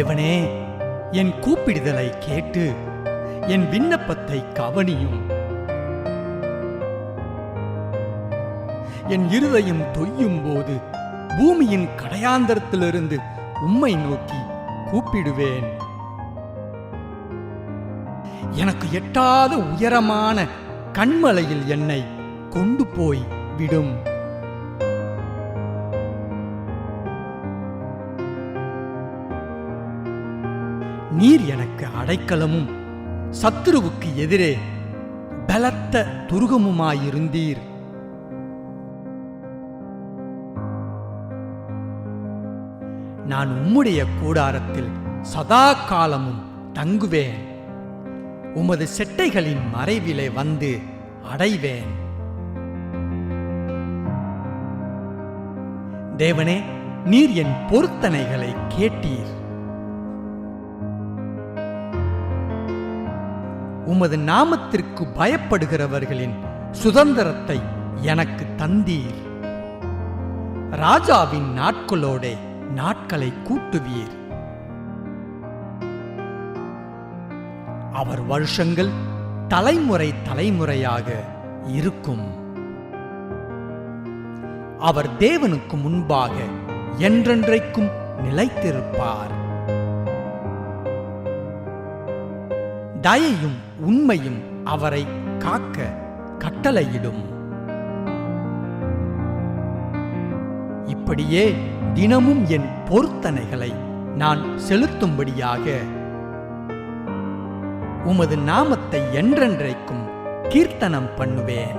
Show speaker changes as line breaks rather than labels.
தேவனே என் கூப்பிடுதலை கேட்டு என் விண்ணப்பத்தை கவனியும். என் இருதயம் தொய்யும் போது பூமியின் கடையாந்தரத்திலிருந்து உம்மை நோக்கி கூப்பிடுவேன். எனக்கு எட்டாத உயரமான கண்மலையில் என்னை கொண்டு போய் விடும். நீர் எனக்கு அடைக்கலமும் சத்துருவுக்கு எதிரே பலத்த துருகமுமாயிருந்தீர். நான் உம்முடைய கூடாரத்தில் சதா காலமும் தங்குவேன். உமது செட்டைகளின் மறைவிலே வந்து அடைவேன். தேவனே நீர் என் பொருத்தனைகளை கேட்டீர். உமது நாமத்திற்கு பயப்படுகிறவர்களின் சுதந்திரத்தை எனக்கு தந்தீர். ராஜாவின் நாட்களோட நாட்களை கூட்டுவீர். அவர் வருஷங்கள் தலைமுறை தலைமுறையாக இருக்கும். அவர் தேவனுக்கு முன்பாக என்றென்றைக்கும் நிலைத்திருப்பார். தயையும் உண்மையும் அவரை காக்க கட்டளையிடும். இப்படியே தினமும் என் பொருத்தனைகளை நான் செலுத்தும்படியாக உமது நாமத்தை என்றென்றைக்கும் கீர்த்தனம் பண்ணுவேன்.